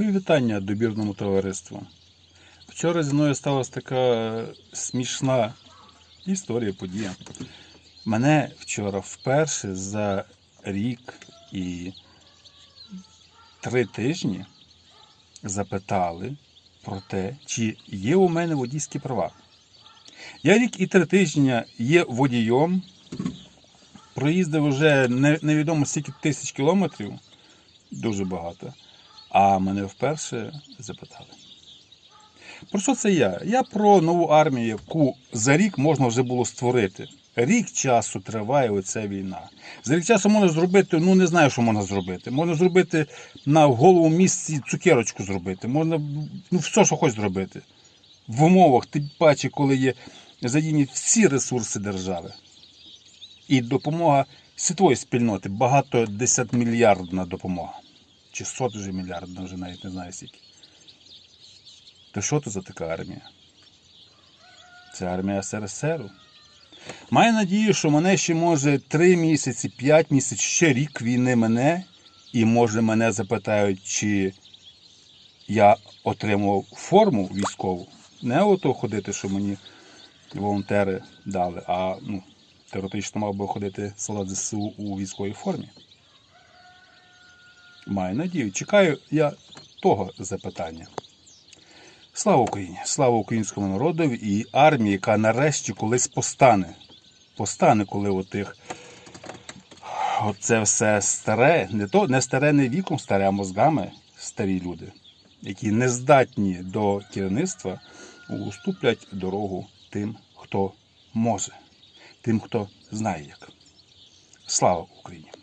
Мої вітання добірному товариству. Вчора зі мною сталася така смішна історія, подія. Мене вчора вперше за рік і три тижні запитали про те, чи є у мене водійські права. Я рік і три тижні є водієм, проїздив вже невідомо скільки тисяч кілометрів, дуже багато. А мене вперше запитали. Про що це я? Я про нову армію, яку за рік можна вже було створити. Рік часу триває оця війна. За рік часу можна зробити, ну не знаю, що можна зробити. Можна зробити на голову місці цукерочку зробити. Можна ну, все, що хоч зробити. В умовах, тим паче, коли є задіяні всі ресурси держави. І допомога світової спільноти багато десятмільярдна допомога. Чи сот вже мільярдна, вже навіть не знаю скільки. То що то за така армія? Це армія СРСРу. Маю надію, що мене ще може 3 місяці, 5 місяців, ще рік війни мене, і може мене запитають, чи я отримував форму військову. Не ото ходити, що мені волонтери дали, а ну, теоретично мав би ходити солдат ЗСУ у військовій формі. Маю надію. Чекаю я того запитання. Слава Україні! Слава українському народу і армії, яка нарешті колись постане. Постане, коли отих оце все старе, не то не старе не віком, старе, а мозгами старі люди, які не здатні до керівництва, уступлять дорогу тим, хто може, тим, хто знає як. Слава Україні!